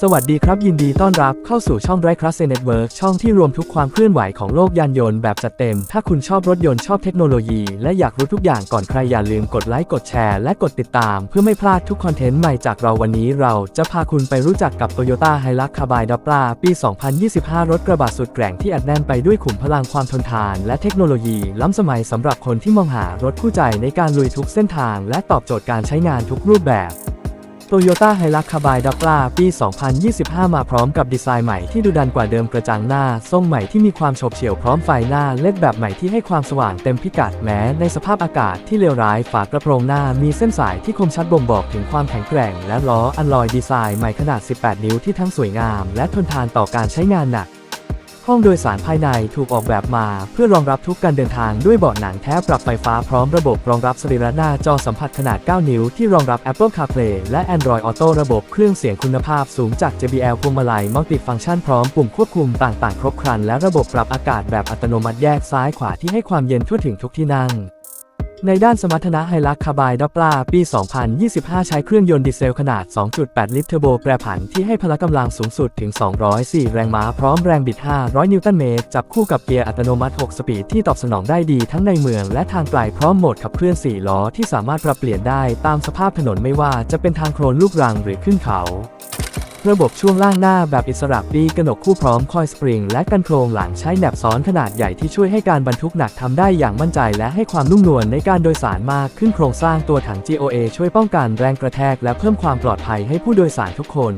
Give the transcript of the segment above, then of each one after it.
สวัสดีครับ ยินดีต้อนรับเข้าสู่ช่อง r i c r u s Network ช่องที่รวมทุกความเคลื่อนไหวของโลกยานยนต์แบบจัดเต็ม ถ้าคุณชอบรถยนต์ชอบเทคโนโลยี และอยากรู้ทุกอย่างก่อนใครอย่าลืมกดไลค์กดแชร์และกดติดตาม เพื่อไม่พลาดทุกคอนเทนต์ใหม่จากเราวันนี้เราจะพาคุณไปรู้จักกับ Toyota Hilux Carbide Dopla ปี 2025 รถกระบะสุดแกร่งที่อัดแน่นไปด้วยขุมพลังความทนทาน และเทคโนโลยี ล้ำสมัยสำหรับคนที่มองหารถคู่ใจในการลุยทุกเส้นทาง และตอบโจทย์การใช้งานทุกรูปแบบ Toyota Hilux Carbide Dopla ปี 2025 มาพร้อมกับดีไซน์ใหม่ที่ดูดันกว่าเดิมกระจังหน้า ทรงใหม่ที่มีความโฉบเฉี่ยวพร้อมไฟหน้าเล็ดแบบใหม่ที่ให้ความสว่างเต็มพิกัดแม้ในสภาพอากาศที่เลวร้ายฝากระโปรงหน้ามีเส้นสายที่คมชัดบ่งบอกถึงความแข็งแกร่ง และล้ออันลอยดีไซน์ใหม่ขนาด 18 นิ้วที่ทั้งสวยงาม และทนทานต่อการใช้งานหนัก ห้องโดยสารภายในถูกออกแบบมา เพื่อรองรับทุกการเดินทางด้วยเบาะหนังแท้ปรับไฟฟ้าพร้อมระบบรองรับสรีระหน้าจอสัมผัสขนาด 9 นิ้วที่รองรับ Apple CarPlay และ Android Auto ระบบเครื่องเสียงคุณภาพสูงจาก JBL พวงมาลัยมัลติฟังก์ชันพร้อมปุ่มควบคุมต่างๆ ครบครัน และระบบปรับอากาศแบบอัตโนมัติแยกซ้ายขวาที่ให้ความเย็นทั่วถึงทุกที่นั่ง ในด้านสมรรถนะไฮลักคาบายดับปลาปี 2025 ใช้เครื่องยนต์ดีเซลขนาด 2.8 ลิตรเทอร์โบแปรผันที่ให้พละกำลังสูงสุดถึง 204 แรงม้าพร้อมแรงบิด 500 นิวตันเมตร จับคู่กับเกียร์อัตโนมัติ 6 สปีดที่ตอบสนองได้ดีทั้งในเมืองและทางไกลพร้อมโหมดขับเคลื่อน 4 ล้อที่สามารถปรับเปลี่ยนได้ตามสภาพถนนไม่ว่าจะเป็นทางโคลนลูกรังหรือขึ้นเขา ระบบช่วงล่างหน้าแบบอิสระปีกระหนกคู่พร้อมคอยสปริงและกันโครงหลังใช้แหนบซ้อนขนาดใหญ่ที่ช่วยให้การบรรทุกหนักทำได้อย่างมั่นใจและให้ความนุ่มนวลในการโดยสารมากขึ้นโครงสร้างตัวถัง GOA ช่วยป้องกันแรงกระแทกและเพิ่มความปลอดภัยให้ผู้โดยสารทุกคน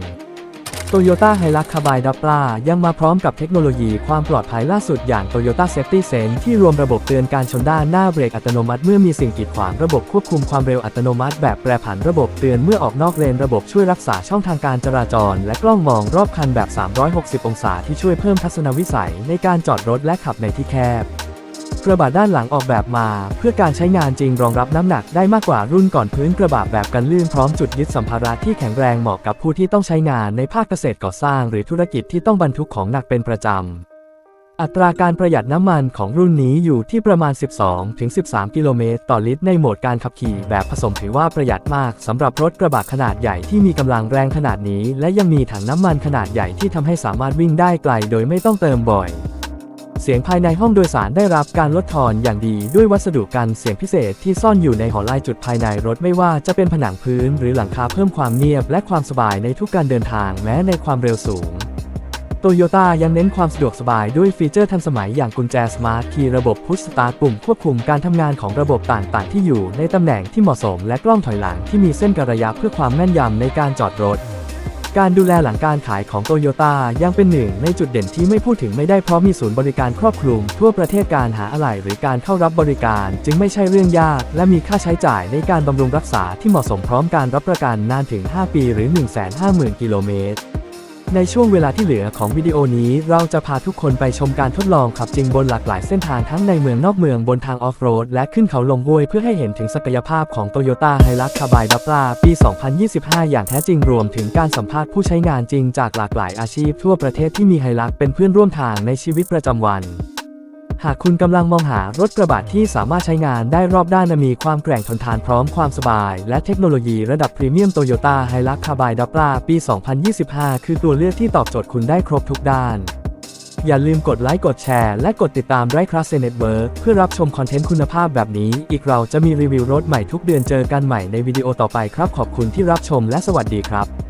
Toyota Hilux Carbide Dopla ยังมาพร้อมกับเทคโนโลยีความปลอดภัยล่าสุดอย่าง Toyota Safety Sense ที่รวมระบบเตือนการชนด้านหน้าเบรกอัตโนมัติเมื่อมีสิ่งกีดขวางระบบควบคุมความเร็วอัตโนมัติแบบแปรผันระบบเตือนเมื่อออกนอกเลนระบบช่วยรักษาช่องทางการจราจร และกล้องมองรอบคันแบบ 360 องศาที่ช่วยเพิ่มทัศนวิสัยในการจอดรถและขับในที่แคบ กระบะด้านหลังออกแบบมา เพื่อการใช้งานจริงรองรับน้ำหนักได้มากกว่ารุ่นก่อนพื้นกระบะแบบกันลื่นพร้อมจุดยึดสัมภาระที่แข็งแรงเหมาะกับผู้ที่ต้องใช้งานในภาคเกษตรก่อสร้าง หรือธุรกิจที่ต้องบรรทุกของหนักเป็นประจำอัตราการประหยัดน้ำมันของรุ่นนี้อยู่ที่ประมาณ 12-13 กิโลเมตรต่อลิตรในโหมดการขับขี่แบบผสมถือว่าประหยัดมากสำหรับรถกระบะขนาดใหญ่ที่มีกำลังแรงขนาดนี้ และยังมีถังน้ำมันขนาดใหญ่ที่ทำให้สามารถวิ่งได้ไกลโดยไม่ต้องเติมบ่อย เสียงภายในห้องโดยสารได้รับการลดทอนอย่างดีด้วยวัสดุกันเสียงพิเศษที่ซ่อนอยู่ในหอลายจุดภายในรถไม่ว่าจะเป็นผนังพื้นหรือหลังคาเพิ่มความเงียบและความสบายในทุกการเดินทางแม้ในความเร็วสูงโตโยต้ายังเน้นความสะดวกสบายด้วยฟีเจอร์ทันสมัยอย่างกุญแจสมาร์ทคีย์ระบบพุชสตาร์ทปุ่มควบคุมการทำงานของระบบต่างๆ ที่อยู่ในตำแหน่งที่เหมาะสมและกล้องถอยหลังที่มีเส้นกระยะเพื่อความแม่นยำในการจอดรถ การดูแลหลังการขายของโตโยต้ายังเป็นหนึ่งในจุดเด่นที่ไม่พูดถึงไม่ได้เพราะมีศูนย์บริการครอบคลุม ทั่วประเทศการหาอะไหล่หรือการเข้ารับบริการ จึงไม่ใช่เรื่องยาก และมีค่าใช้จ่ายในการบำรุงรักษาที่เหมาะสมพร้อมการรับประกันนานถึง 5 ปีหรือ 150,000 กิโลเมตร ในช่วงเวลาที่เหลือของวิดีโอนี้เราจะพาทุกคนไปชมการทดลองขับจริงบนหลากหลายเส้นทางทั้งในเมืองนอกเมืองบนทางออฟโรดและขึ้นเขาลงห้วยเพื่อให้เห็นถึงศักยภาพของ Toyota Hilux Carbide Dopla ปี 2025 อย่างแท้จริงรวมถึงการสัมภาษณ์ผู้ใช้งานจริงจากหลากหลายอาชีพทั่วประเทศที่มีไฮลักเป็นเพื่อนร่วมทางในชีวิตประจำวัน หากคุณกำลังมองหารถกระบะที่สามารถใช้งานได้รอบด้านและมีความแกร่งทนทานพร้อมความสบาย และเทคโนโลยีระดับพรีเมียมโตโยต้าไฮลักคาบายดับปลาปี 2025 คือตัวเลือกที่ตอบโจทย์คุณได้ครบทุกด้าน อย่าลืมกดไลค์กดแชร์และกดติดตามไรคลาสเน็ตเวิร์เพื่อรับชมคอนเทนต์คุณภาพแบบนี้ อีกเราจะมีรีวิวรถใหม่ทุกเดือนเจอกันใหม่ในวิดีโอต่อไปครับ ขอบคุณที่รับชมและสวัสดีครับ